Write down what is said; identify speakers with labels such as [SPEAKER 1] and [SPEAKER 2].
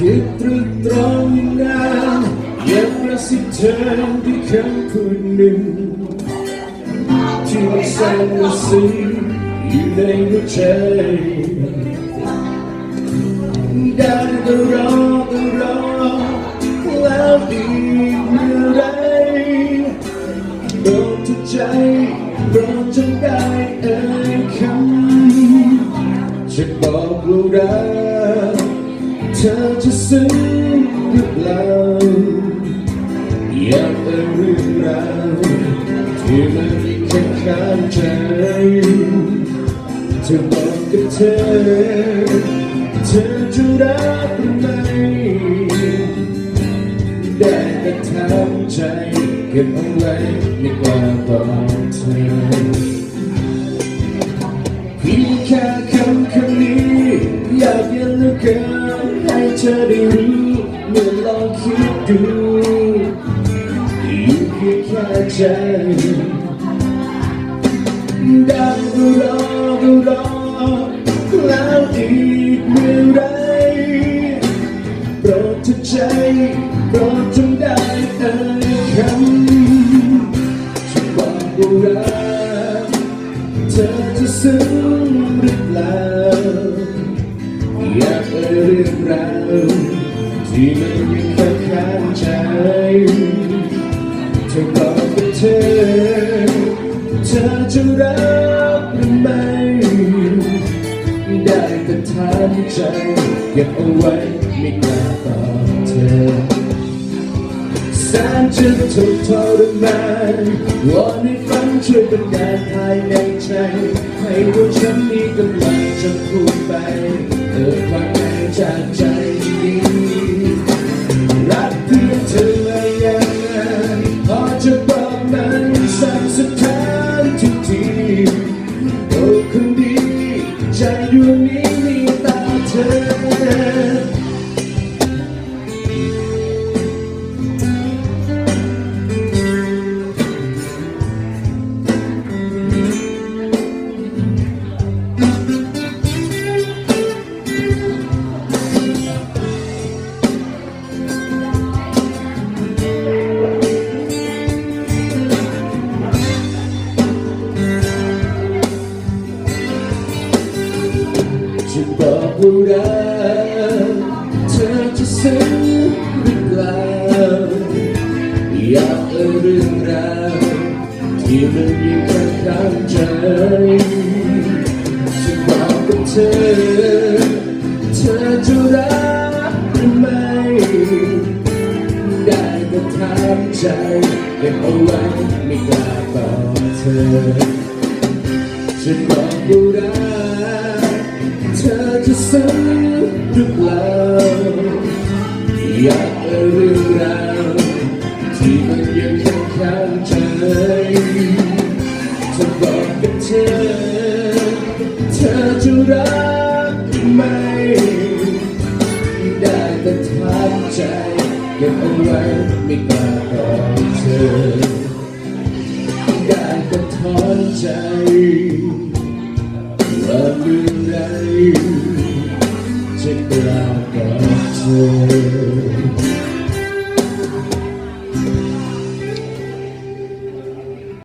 [SPEAKER 1] คิดตรึกตรองนานยังกระสิบเธอที่คำพูดหนึ่งที่ไม่แสนรู้สึกอยู่ในหัวใจได้แต่รอแต่รอแล้วอีเมื่อไรโปรดทุกใจโปรดจงได้เอ่ยคำจะบอกรู้รัก เธอจะซึ้งหรือเปล่าอยากเอ่ยเรื่องราวที่มันมีแค่ข้างใจจะบอกกับเธอ เธอจะรักหรือไม่ได้แต่ถามใจเก็บเอาไว้ไม่กล้าบอกเธอ เพีแค่คำคำนี้ อยากเย็นเหลือเกินให้เธอได้รู้เมื่อลองคิดดูอยู่เพียงแค่ใจได้ก็รอก็รอแล้วอีกเมื่อไรโปรดเธอใจโปรดจงได้เอ่ยคำฉันบอกว่ารัก จะซึ้งหรือเปล่าอยากเอ่ยเรื่องราวที่มันยังค้างคาใจเธอบอกกับเธอเธอจะรักหรือไม่ได้แต่ถามใจเก็บเอาไว้ไม่กล้าตอบเธอแสนจะทุกข์ทรมานวอนให้ฝันช่วยบันดาลภายใน ใจให้ตัวฉันมีกำลังจะพูดไปเกิดความ จะบอกว่ารักเธอจะซึ้งหรือเปล่าอยากเอ่ยเรื่องราวที่มันยังค้างคาใจจะบอกกับเธอ เธอจะรักหรือไม่ได้แต่ถามใจเก็บเอาไว้ไม่กล้าบอกเธอ ฉันบอกว่ารัก ฉักหรือเปล่าอยากเล่ารื่องราวที่มันยังค้างใจจะบอกกับเธอ เธอจะรักไหมได้แต่ทามใจเก็บเอาไว้ไม่กล้าบอกเธอ ได้แต่ถอนใจว่าเมื่อไร you.